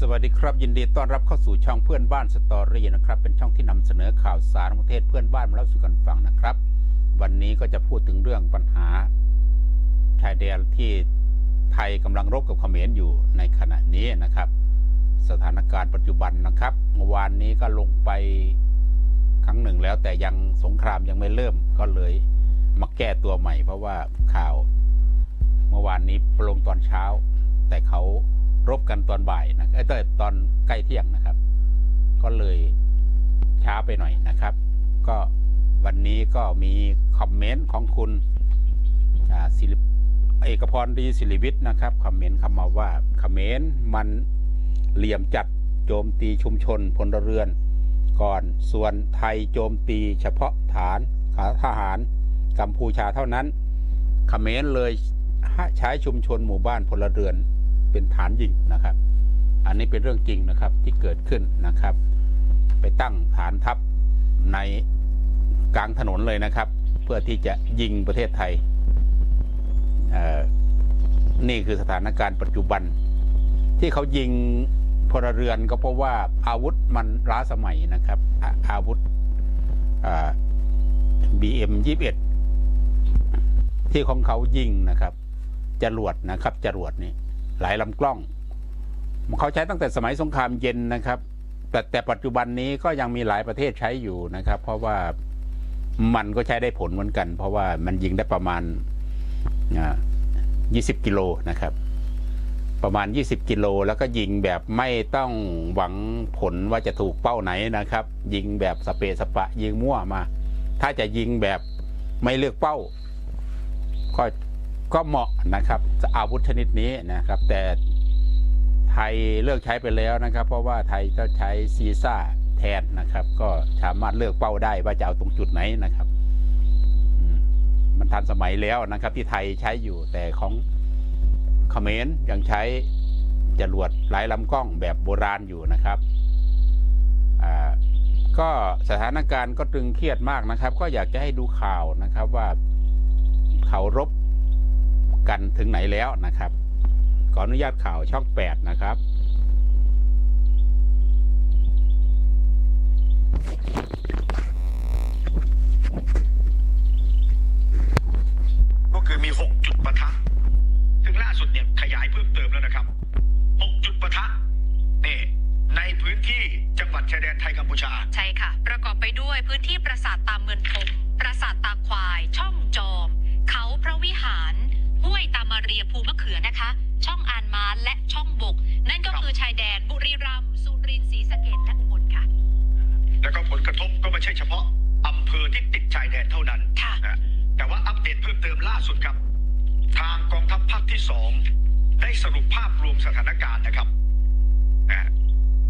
สวัสดีครับ ยินดีต้อนรับเข้าสู่ช่องเพื่อนบ้านสตอรี่นะครับ เป็นช่องที่นำเสนอข่าวสารประเทศเพื่อนบ้านมาเล่าสู่กันฟังนะครับ วันนี้ก็จะพูดถึงเรื่องปัญหาชายแดนที่ไทยกำลังรบกับเขมรอยู่ในขณะนี้นะครับ สถานการณ์ปัจจุบันนะครับเมื่อวานนี้ก็ลงไปครั้งหนึ่งแล้วแต่ยังสงครามยังไม่เริ่มก็เลยมาแก้ตัวใหม่ เพราะว่าข่าว เมื่อวานนี้ลงตอนเช้า แต่เขา รบกันตอนบ่ายนะเอ้ยแต่ตอนใกล้เที่ยงนะครับ ก็เลยช้าไปหน่อยนะครับ ก็วันนี้ก็มีคอมเมนต์ของคุณศิริเอกพรดีศิริวิทย์นะครับคอมเมนต์คำมาว่าเขมรมันเหลี่ยมจัดโจมตีชุมชนพลเรือน ก่อนส่วนไทยโจมตีเฉพาะฐานทหารกัมพูชาเท่านั้นคอมเขมรเลยใช้ชุมชนหมู่บ้านพลเรือน เป็นฐานยิงนะครับ อันนี้เป็นเรื่องจริงนะครับที่เกิดขึ้นนะครับ ไปตั้งฐานทัพในกลางถนนเลยนะครับ เพื่อที่จะยิงประเทศไทย นี่คือสถานการณ์ปัจจุบัน ที่เขายิงพลเรือนก็เพราะว่าอาวุธมันล้าสมัยนะครับอาอาวุธบีเอ็มยี่สิบเอ็ดที่ของเขายิงนะครับจรวดนะครับจรวดนี่ หลายลำกล้องเขาใช้ตั้งแต่สมัยสงครามเย็นนะครับ แต่แต่ปัจจุบันนี้ก็ยังมีหลายประเทศใช้อยู่นะครับ เพราะว่ามันก็ใช้ได้ผลเหมือนกัน เพราะว่ามันยิงได้ประมาณยี่สิบกิโลนะครับ ประมาณ 20 กิโลแล้วก็ยิงแบบไม่ต้องหวังผลว่าจะถูกเป้าไหนนะครับ ยิงแบบสเปสปะ ยิงมั่วมา ถ้าจะยิงแบบไม่เลือกเป้า ก็ ก็เหมาะนะครับอาวุธชนิดนี้นะครับ แต่ไทยเลิกใช้ไปแล้วนะครับ เพราะว่าไทยก็ใช้ซีซ่าแทนนะครับ ก็สามารถเลือกเป้าได้ว่าจะเอาตรงจุดไหนนะครับมันทันสมัยแล้วนะครับ ที่ไทยใช้อยู่แต่ของเขมรยังใช้จรวดหลายลำกล้องแบบโบราณอยู่นะครับก็สถานการณ์ก็ตึงเครียดมากนะครับ ก็อยากจะให้ดูข่าวนะครับว่าเขารบ กันถึงไหนแล้วนะครับ ขออนุญาตข่าวช่องแปดนะครับาสุดครับ ทางกองทัพภาคที่สองได้สรุปภาพรวมสถานการณ์นะครับนะ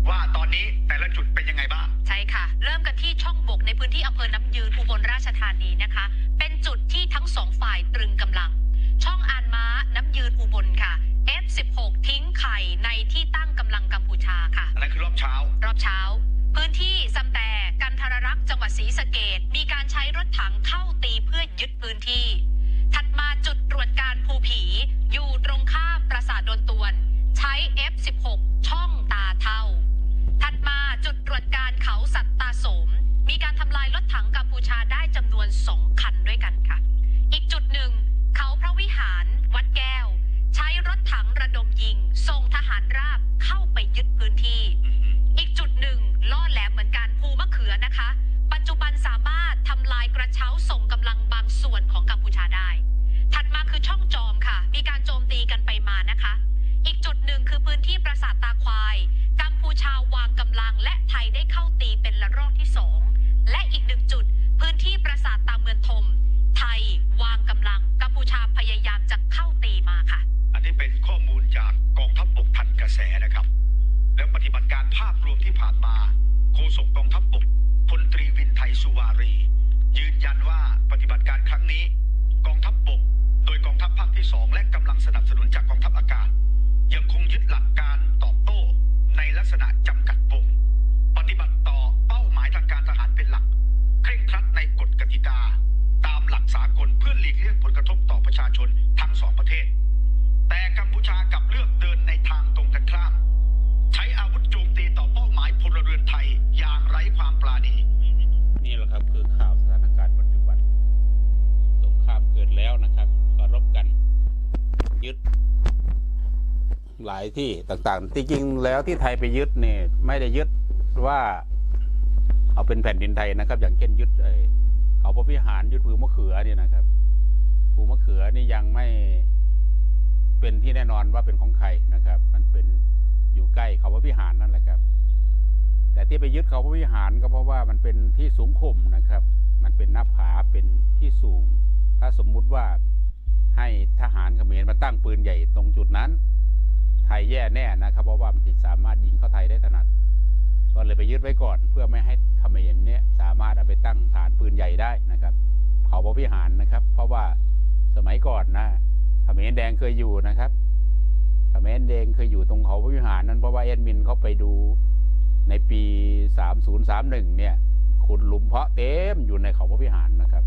ว่าตอนนี้แต่ละจุดเป็นยังไงบ้าง ใช่ค่ะ เริ่มกันที่ช่องบกในพื้นที่อำเภอน้ำยืนอุบลราชธานีนะคะ เป็นจุดที่ทั้งสองฝ่ายตรึงกำลัง ช่องอานม้าน้ำยืนอุบลค่ะ F16 ทิ้งไข่ในที่ตั้งกำลังกัมพูชาค่ะอันนั้นคือรอบเช้า รอบเช้า พื้นที่ซำแต่กันทรรักษ์จังหวัดศรีสะเกดมีการใช้รถถังเข้าตีเพื่อยึดพื้นที่ถัดมา จุดตรวจการภูผี อยู่ตรงข้ามปราสาทโดนตวน ใช้ F16 ช่อง ฏิบัติการครั้งนี้ หลายที่ต่างๆ จริงๆแล้วที่ไทยไปยึดเนี่ยไม่ได้ยึดว่า เอาเป็นแผ่นดินไทยนะครับ อย่างเช่นยึดไอ้เขาพระวิหารยึดภูมะเขือเนี่ยนะครับภูมะเขือนี่ยังไม่เป็นที่แน่นอนว่าเป็นของใครนะครับ มันเป็นอยู่ใกล้เขาพระวิหารนั่นแหละครับ แต่ที่ไปยึดเขาพระวิหารก็เพราะว่ามันเป็นที่สูงข่มนะครับ มันเป็นหน้าผาเป็นที่สูง ถ้าสมมุติว่าให้ทหารเขมรมาตั้งปืนใหญ่ตรงจุดนั้น ไทยแย่แน่นะครับ เพราะว่ามันติดสามารถยิงเข้าไทยได้ถนัด ก็เลยไปยึดไว้ก่อน เพื่อไม่ให้เขมรเนี่ยสามารถเอาไปตั้งฐานปืนใหญ่ได้นะครับ เขาพระวิหารนะครับ เพราะว่าสมัยก่อนนะเขมรแดงเคยอยู่นะครับเขมรแดงเคยอยู่ตรงเขาพระวิหารนั้นเพราะว่าเอ็ดมินเขาไปดูในปี 3031 เนี่ยขุดหลุมเพาะเต็มอยู่ในเขาพระวิหารนะครับ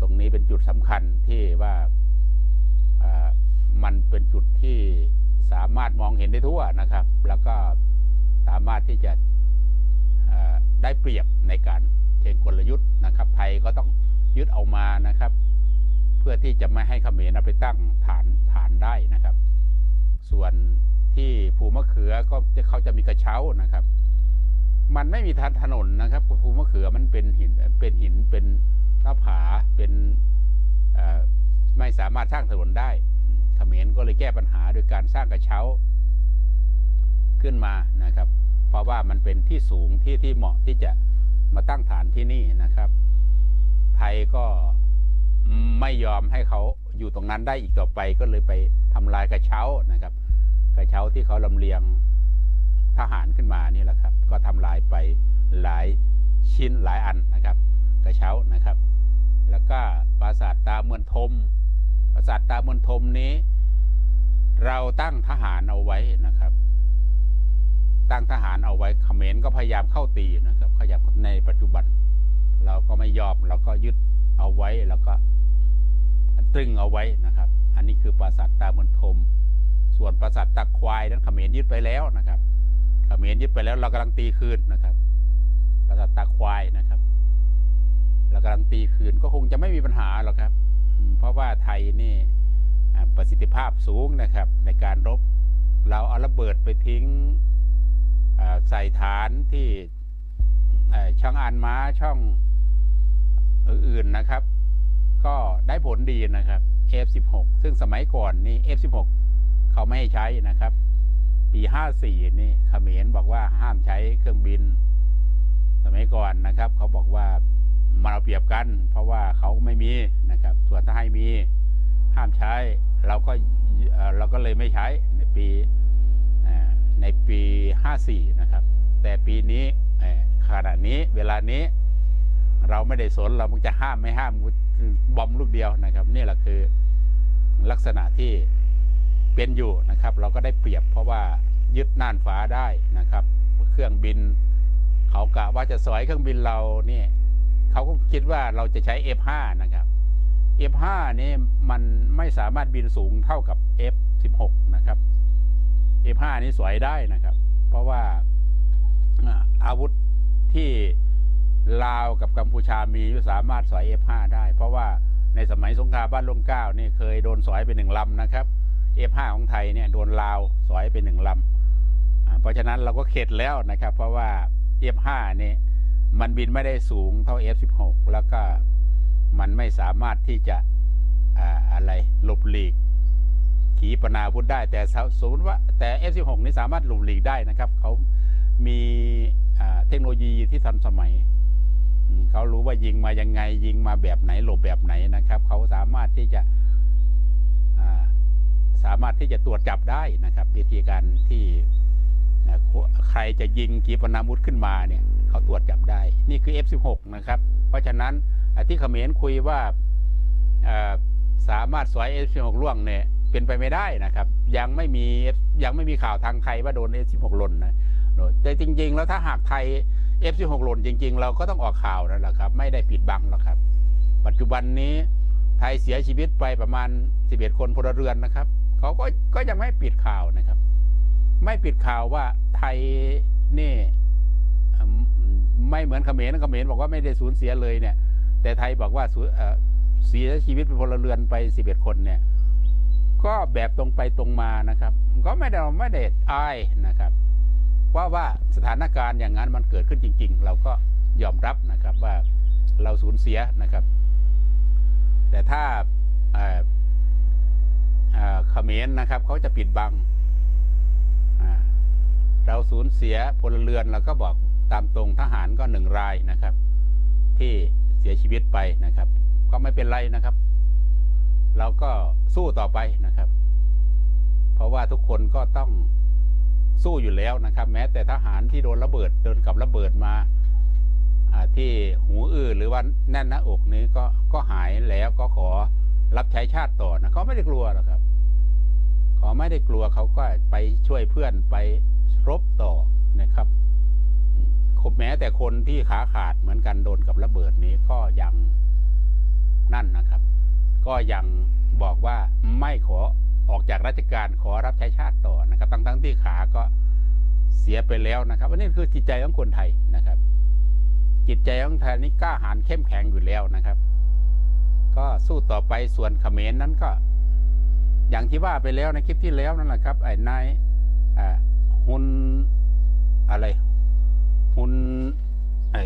ตรงนี้เป็นจุดสำคัญที่ว่า มันเป็นจุดที่สามารถมองเห็นได้ทั่วนะครับ แล้วก็สามารถที่จะได้เปรียบในการเชิงกลยุทธ์นะครับ ไทยก็ต้องยึดเอามานะครับ เพื่อที่จะไม่ให้เขมรเอาไปตั้งฐานฐานได้นะครับ ส่วนที่ภูมะเขือก็จะเขาจะมีกระเช้านะครับ มันไม่มีทางถนนนะครับภูมะเขือมันเป็นหินเป็นหินเป็นหน้าผาเป็นไม่สามารถสร้างถนนได้ เขมรก็เลยแก้ปัญหาโดยการสร้างกระเช้าขึ้นมานะครับ เพราะว่ามันเป็นที่สูงที่ที่เหมาะที่จะมาตั้งฐานที่นี่นะครับ ไทยก็ไม่ยอมให้เขาอยู่ตรงนั้นได้อีกต่อไปก็เลยไปทำลายกระเช้านะครับ กระเช้าที่เขาลำเลียงทหารขึ้นมานี่แหละครับ ก็ทำลายไปหลายชิ้นหลายอันนะครับ กระเช้านะครับ แล้วก็ปราสาทตาเมือนทม ราสาทตามือนทมนี้ เราตั้งทหารเอาไว้นะครับ ตั้งทหารเอาไว้เขมรก็พยายามเข้าตีนะครับพยายามในปัจจุบัน เราก็ไม่ยอมเราก็ยึดเอาไว้แล้วก็ตรึงเอาไว้นะครับ อันนี้คือปราสาทตามือนทมส่วนปราสาทตาควายนั้นเขมรยึดไปแล้วนะครับเขมรยึดไปแล้วเรากำลังตีคืนนะครับ ปราสาทตาควายนะครับเรากำลังตีคืนก็คงจะไม่มีปัญหาหรอกครับ เพราะว่าไทยนี่ประสิทธิภาพสูงนะครับในการรบเราเอาระเบิดไปทิ้งใส่ฐานที่ช่องอานม้าช่องอื่นๆนะครับ ก็ได้ผลดีนะครับ F16 ซึ่งสมัยก่อนนี่ F16 เขาไม่ให้ใช้นะครับ ปี 54 นี่เขมรบอกว่าห้ามใช้เครื่องบิน สมัยก่อนนะครับ เขาบอกว่ามาเอาเปรียบกัน เพราะว่าเขาไม่มี วนถ้าให้มีห้ามใช้ เราก็เราก็เลยไม่ใช้ในปีในปี 54 นะครับ แต่ปีนี้ขณะนี้เวลานี้เราไม่ได้สนเรามึงจะห้ามไม่ห้ามบอมลูกเดียวนะครับ นี่แหละคือลักษณะที่เป็นอยู่นะครับ เราก็ได้เปรียบเพราะว่ายึดน่านฟ้าได้นะครับ เครื่องบิน เขากะว่าจะสอยเครื่องบินเราเนี่ยเขาก็คิดว่าเราจะใช้ F5 นะครับ F5 นี่มันไม่สามารถบินสูงเท่ากับ F16 นะครับ F5 นี่สวยได้นะครับ เพราะว่าอาวุธที่ลาวกับกัมพูชามีสามารถสอย F5 ได้ เพราะว่าในสมัยสงครามบ้านลมเก้านี่เคยโดนสอยไปหนึ่งลำนะครับ F5 ของไทยเนี่ยโดนลาวสอยไปหนึ่งลำเพราะฉะนั้นเราก็เข็ดแล้วนะครับ เพราะว่า F5 นี่มันบินไม่ได้สูงเท่า F16 แล้วก็ มันไม่สามารถที่จะอ่าอะไรหลบหลีก ขีปนาวุธได้แต่สมมติว่าแต่ F16 นี่สามารถหลบหลีกได้นะครับเขามีเทคโนโลยีที่ทันสมัยเขารู้ว่ายิงมายังไงยิงมาแบบไหนหลบแบบไหนนะครับเขาสามารถที่จะสามารถที่จะตรวจจับได้นะครับ วิธีการที่ใครจะยิงขีปนาวุธขึ้นมาเนี่ยเขาตรวจจับได้ นี่คือ F16 นะครับ เพราะฉะนั้น ที่เขมรคุยว่าสามารถสวย F16 ล่วงเนี่ยเป็นไปไม่ได้นะครับ ยังไม่มียังไม่มีข่าวทางไทยว่าโดน F16 หล่นนะแต่จริง ๆ แล้วถ้าหากไทย F16 หล่นจริง ๆ เราก็ต้องออกข่าวนั่นแหละครับ ไม่ได้ปิดบังหรอกครับ ปัจจุบันนี้ไทยเสียชีวิตไปประมาณ11คนพลเรือนนะครับเขาก็ก็ยังไม่ปิดข่าวนะครับ ไม่ปิดข่าวว่าไทยนี่ไม่เหมือนเขมรนะเขมรบอกว่าไม่ได้สูญเสียเลยเนี่ย แต่ไทยบอกว่าเสียชีวิตเป็นพลเรือนไป 11 คนเนี่ย ก็แบบตรงไปตรงมานะครับ ก็ไม่ได้ไม่ได้อายนะครับว่าว่าสถานการณ์อย่างนั้นมันเกิดขึ้นจริง ๆ เราก็ยอมรับนะครับว่าเราสูญเสียนะครับ แต่ถ้าเอ่อเขมรนะครับเขาจะปิดบัง เราสูญเสียพลเรือนเราก็บอกตามตรงทหารก็หนึ่งรายนะครับ ที่ เสียชีวิตไปนะครับ ก็ไม่เป็นไรนะครับ เราก็สู้ต่อไปนะครับ เพราะว่าทุกคนก็ต้องสู้อยู่แล้วนะครับ แม้แต่ทหารที่โดนระเบิดโดนกับระเบิดมาที่หูอื้อหรือว่าแน่นหน้าอกนี้ก็ก็หายแล้วก็ขอรับใช้ชาติต่อนะเขาไม่ได้กลัวหรอกครับเขาไม่ได้กลัวเขาก็ไปช่วยเพื่อนไปรบต่อนะครับ แม้แต่คนที่ขาขาดเหมือนกันโดนกับระเบิดนี้ก็ยังนั่นนะครับ ก็ยังบอกว่าไม่ขอออกจากราชการขอรับใช้ชาติต่อนะครับทั้งๆที่ขาก็เสียไปแล้วนะครับอันนี้คือจิตใจของคนไทยนะครับ จิตใจของไทยนี่กล้าหาญเข้มแข็งอยู่แล้วนะครับ ก็สู้ต่อไปส่วนเขมรนั้นก็ อย่างที่ว่าไปแล้วในคลิปที่แล้วนั่นแหละครับไอ้นายอ่าฮุนอะไร ฮุนไอ้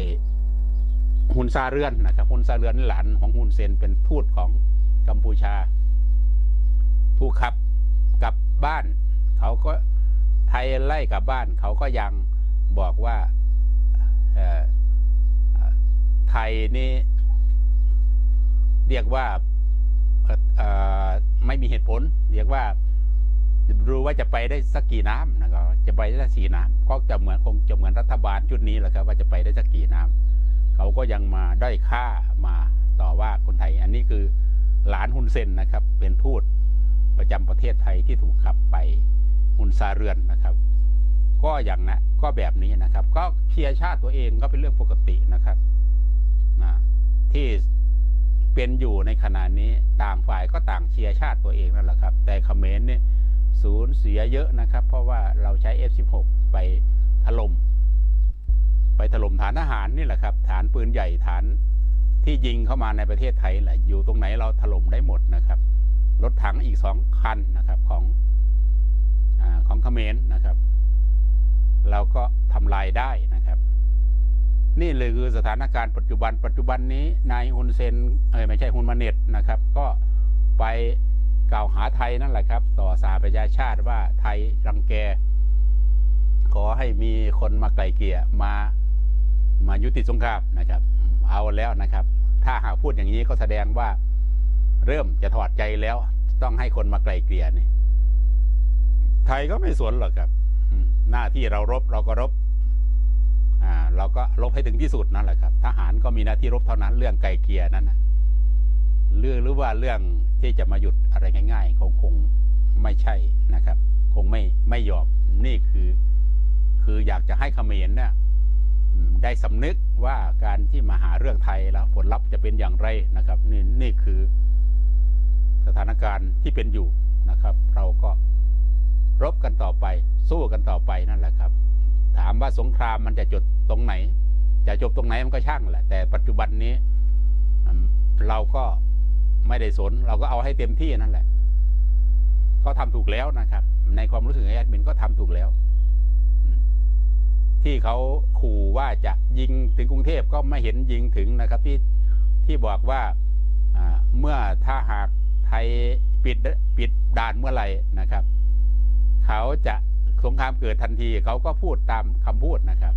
ฮุนซาเรือนนะครับฮุนซาเรือนหลานของฮุนเซนเป็นทูตของกัมพูชา ถูกขับกลับบ้าน เขาก็ไทยไล่กลับบ้าน เขาก็ยังบอกว่าไทยนี่เรียกว่าไม่มีเหตุผล เรียกว่ารู้ว่าจะไปได้สักกี่น้ำนะครับ จะไปได้สักกี่น้ำก็จะเหมือนคงจะเหมือนรัฐบาลชุดนี้แหละครับ ว่าจะไปได้สักกี่น้ำเขาก็ยังมาด้อยค่ามาต่อว่าคนไทย อันนี้คือหลานฮุนเซนนะครับ เป็นทูตประจำประเทศไทยที่ถูกขับไปฮุนซาเรือนนะครับ ก็อย่างนะก็แบบนี้นะครับ ก็เชียร์ชาติตัวเองก็เป็นเรื่องปกตินะครับที่เป็นอยู่ในขณะนี้ต่างฝ่ายก็ต่างเชียร์ชาติตัวเองนั่นแหละครับ แต่เขมรเนี่ย สูญเสียเยอะนะครับ เพราะว่าเราใช้ F16 ไปถล่มไปถล่มฐานทหารนี่แหละครับ ฐานปืนใหญ่ฐานที่ยิงเข้ามาในประเทศไทยแหละอยู่ตรงไหนเราถล่มได้หมดนะครับรถถังอีกสองคันนะครับของอของเขมรนะครับ เราก็ทำลายได้นะครับ นี่เลยคือสถานการณ์ปัจจุบัน ปัจจุบันนี้นายฮุนเซนเอ้ยไม่ใช่ฮุนมาเน็ตนะครับ ก็ไป กล่าวหาไทยนั่นแหละครับ ต่อสหประชาชาติว่าไทยรังแก ขอให้มีคนมาไกลเกลี่ยมามายุติสงครามนะครับ เอาแล้วนะครับ ถ้าหากพูดอย่างนี้ก็แสดงว่าเริ่มจะถอดใจแล้ว ต้องให้คนมาไกลเกลี่ยนี่ไทยก็ไม่สนหรอกครับหน้าที่เรารบเราก็รบอ่าเราก็รบให้ถึงที่สุดนั่นแหละครับ ทหารก็มีหน้าที่รบเท่านั้นเรื่องไกลเกลี่ยนั้นนะเรื่องหรือว่าเรื่อง ที่จะมาหยุดอะไรง่ายๆคงคงไม่ใช่นะครับ คงไม่ไม่ยอมนี่คือ คืออยากจะให้เขมรเนี่ยได้สำนึกว่าการที่มาหาเรื่องไทยแล้วผลลัพธ์จะเป็นอย่างไรนะครับ นี่นี่คือสถานการณ์ที่เป็นอยู่นะครับ เราก็รบกันต่อไป สู้กันต่อไปนั่นแหละครับ ถามว่าสงครามมันจะจบตรงไหน จะจบตรงไหนมันก็ช่างแหละแต่ปัจจุบันนี้ เราก็ ไม่ได้สน เราก็เอาให้เต็มที่นั่นแหละก็ทำถูกแล้วนะครับ ในความรู้สึกของแอดมินก็ทำถูกแล้ว ที่เขาขู่ว่าจะยิงถึงกรุงเทพก็ไม่เห็นยิงถึงนะครับ ที่ที่บอกว่าเมื่อถ้าหากไทยปิดปิดด่านเมื่อไหร่นะครับ เขาจะสงครามเกิดทันที เขาก็พูดตามคำพูดนะครับ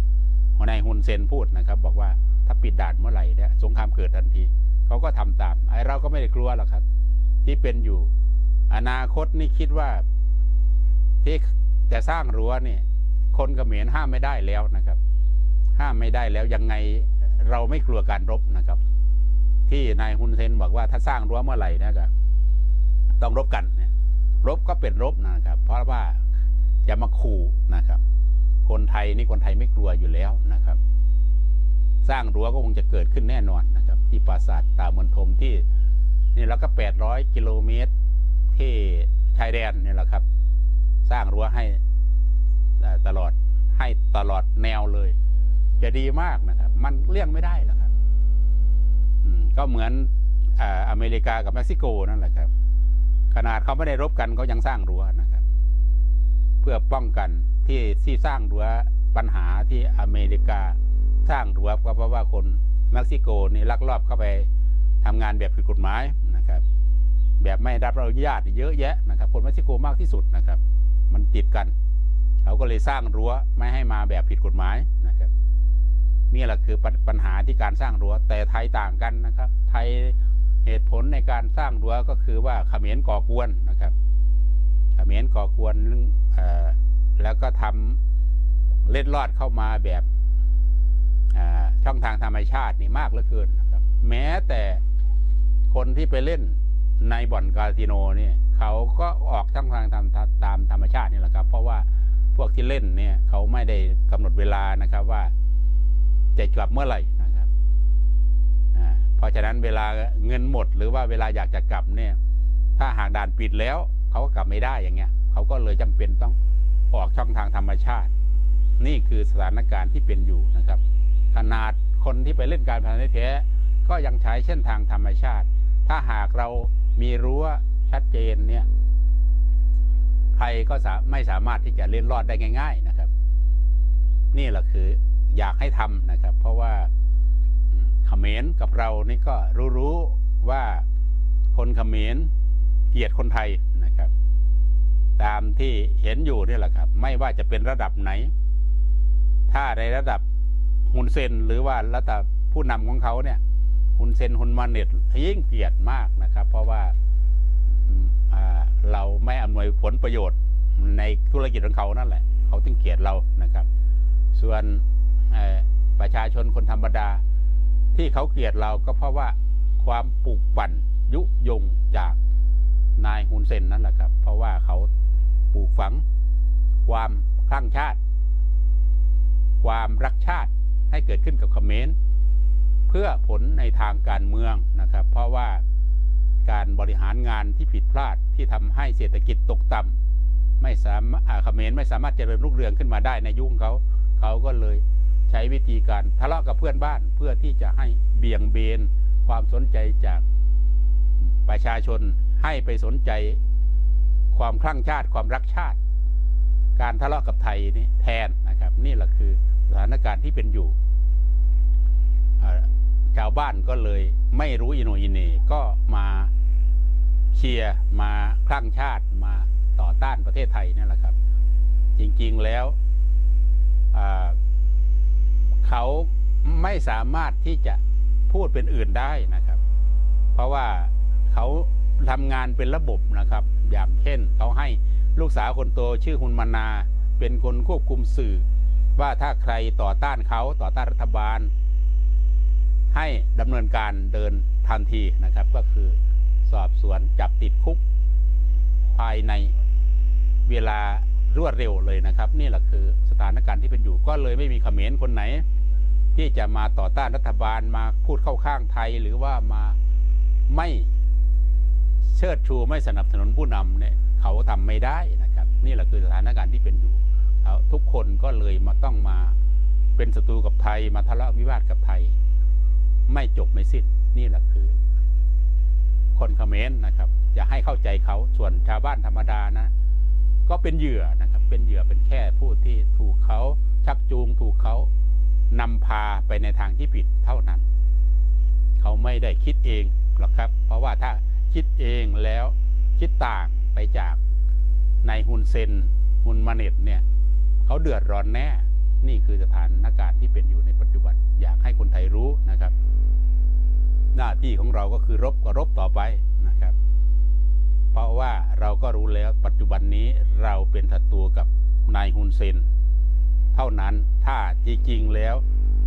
นายฮุนเซนพูดนะครับ บอกว่าถ้าปิดด่านเมื่อไหร่เนี่ยสงครามเกิดทันที เขาก็ทำตาม ไอ้เราก็ไม่ได้กลัวหรอกครับ ที่เป็นอยู่ อนาคตนี่คิดว่า ที่จะสร้างรั้วนี่คนกเขมรห้ามไม่ได้แล้วนะครับ ห้ามไม่ได้แล้วยังไงเราไม่กลัวการรบนะครับ ที่นายฮุนเซนบอกว่าถ้าสร้างรั้วเมื่อไหร่นะครับต้องรบกันเนี่ยรบก็เป็นรบนะครับ เพราะว่าจะมาขู่นะครับ คนไทยนี่คนไทยไม่กลัวอยู่แล้วนะครับ สร้างรั้วก็คงจะเกิดขึ้นแน่นอนนะ ที่ปราสาทตามณฑมที่นี่แล้วก็แปดร้อยกิโลเมตรที่ชายแดนเนี่ยแหละครับ สร้างรั้วให้ตลอดให้ตลอดแนวเลย จะดีมากนะครับ มันเลี่ยงไม่ได้หรอกครับก็เหมือนออเมริกากับเม็กซิโกนั่นแหละครับ ขนาดเขาไม่ได้รบกันเขายังสร้างรั้วนะครับ เพื่อป้องกันที่ที่สร้างรั้วปัญหาที่อเมริกาสร้างรั้วก็เพราะว่าคน เม็กซิโกนี่ลักลอบเข้าไปทำงานแบบผิดกฎหมายนะครับ แบบไม่ได้รับอนุญาตเยอะแยะนะครับ คนเม็กซิโกมากที่สุดนะครับ มันติดกันเขาก็เลยสร้างรั้วไม่ให้มาแบบผิดกฎหมายนะครับนี่แหละคือป,ปัญหาที่การสร้างรั้ว แต่ไทยต่างกันนะครับ ไทยเหตุผลในการสร้างรั้วก็คือว่าเขมรก่อกวนนะครับ เขมรก่อกวนแล้วก็ทำเล็ดลอดเข้ามาแบบ ช่องทางธรรมชาตินี่มากเหลือเกินนะครับ แม้แต่คนที่ไปเล่นในบ่อนคาสิโนเนี่ยเขาก็ออกช่องทางตามตามธรรมชาตินี่แหละครับ เพราะว่าพวกที่เล่นเนี่ยเขาไม่ได้กำหนดเวลานะครับว่าจะกลับเมื่อไหร่นะครับอ่าเพราะฉะนั้นเวลาเงินหมด หรือว่าเวลาอยากจะกลับเนี่ย ถ้าหากด่านปิดแล้วเขาก็กลับไม่ได้อย่างเงี้ยเขาก็เลยจำเป็นต้องออกช่องทางธรรมชาติ นี่คือสถานการณ์ที่เป็นอยู่นะครับ ขนาดคนที่ไปเล่นการพนันแท้ก็ยังใช้เส้นทางธรรมชาติ ถ้าหากเรามีรั้วชัดเจนเนี่ยใครก็ไม่สามารถที่จะเล่นรอดได้ง่าย ๆนะครับ นี่แหละคืออยากให้ทำนะครับ เพราะว่าเขมรกับเรานี่ก็รู้ๆว่าคนเขมรเกลียดคนไทยนะครับ ตามที่เห็นอยู่นี่แหละครับ ไม่ว่าจะเป็นระดับไหน ถ้าในระดับ ฮุนเซนหรือว่าระดับผู้นำของเขาเนี่ยฮุนเซนฮุนมาเน็ตยิ่งเกลียดมากนะครับ เพราะว่าเราไม่อำนวยผลประโยชน์ในธุรกิจของเขานั่นแหละ เขาถึงเกลียดเรานะครับ ส่วนประชาชนคนธรรมดาที่เขาเกลียดเราก็เพราะว่าความปลูกปั่นยุยงจากนายฮุนเซนนั่นแหละครับ เพราะว่าเขาปลูกฝัง ความคลั่งชาติ ความรักชาติ ให้เกิดขึ้นกับเขมรเพื่อผลในทางการเมืองนะครับ เพราะว่าการบริหารงานที่ผิดพลาดที่ทำให้เศรษฐกิจตกต่ำไม่สามารถอ่าเขมรไม่สามารถเจริญรุ่งเรืองขึ้นมาได้ในยุคของเขาเขาก็เลยใช้วิธีการทะเลาะกับเพื่อนบ้านเพื่อที่จะให้เบี่ยงเบนความสนใจจากประชาชนให้ไปสนใจความคลั่งชาติความรักชาติ การทะเลาะกับไทยนี่แทนนะครับ นี่แหละคือสถานการณ์ที่เป็นอยู่ ชาวบ้านก็เลยไม่รู้อิโนอิเหนก็มาเชียร์มาคลั่งชาติมาต่อต้านประเทศไทยนี่แหละครับ จริงๆแล้วเขาไม่สามารถที่จะพูดเป็นอื่นได้นะครับ เพราะว่าเขาทำงานเป็นระบบนะครับ อย่างเช่นเขาให้ลูกสาวคนโตชื่อฮุนมานา เป็นคนควบคุมสื่อ ว่าถ้าใครต่อต้านเขาต่อต้านรัฐบาล ให้ดำเนินการเดินทันทีนะครับ ก็คือสอบสวนจับติดคุก ภายในเวลารวดเร็วเลยนะครับ นี่แหละคือสถานการณ์ที่เป็นอยู่ก็เลยไม่มีขมรคนไหน ที่จะมาต่อต้านรัฐบาลมาพูดเข้าข้างไทยหรือว่ามาไม่เชิดชูไม่สนับสนุนผู้นำเนี่ยเขาทำไม่ได้นะครับ นี่แหละคือสถานการณ์ที่เป็นอยู่ทุกคนก็เลยมาต้องมาเป็นศัตรูกับไทยมาทะเลาะวิวาทกับไทย ไม่จบไม่สิ้นนี่แหละคือ คนเขมรนะครับ อย่าให้เข้าใจเขาส่วนชาวบ้านธรรมดานะ ก็เป็นเหยื่อนะครับ เป็นเหยื่อเป็นแค่ผู้ที่ถูกเขาชักจูงถูกเขานำพาไปในทางที่ผิดเท่านั้น เขาไม่ได้คิดเองหรอกครับ เพราะว่าถ้าคิดเองแล้วคิดต่างไปจากในายฮุนเซนฮุนมาเน็ตเนี่ย เขาเดือดร้อนแน่ นี่คือสถานการณ์ที่เป็นอยู่ในปัจจุบัน อยากให้คนไทยรู้นะครับ หน้าที่ของเราก็คือรบก็รบต่อไปนะครับ เพราะว่าเราก็รู้แล้วปัจจุบันนี้เราเป็นศัตรูกับนายฮุนเซนเท่านั้นถ้าจริงๆแล้ว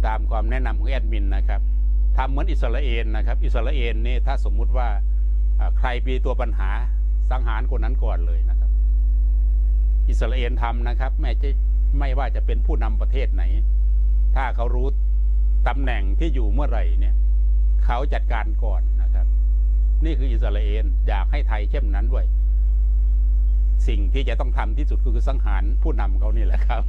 ตามความแนะนำของแอดมินนะครับทำเหมือนอิสราเอลนะครับ อิสราเอลนี่ถ้าสมมุติว่าอ่าใครเป็นตัวปัญหาสังหารคนนั้นก่อนเลยนะครับ อิสราเอลทำนะครับแม้จะไม่ว่าจะเป็นผู้นำประเทศไหน ถ้าเขารู้ ตำแหน่งที่อยู่เมื่อไหร่เนี่ย เขาจัดการก่อนนะครับ นี่คืออิสราเอลอยากให้ไทยเช่นนั้นด้วย สิ่งที่จะต้องทำที่สุดคือสังหารผู้นำเขานี่แหละครับ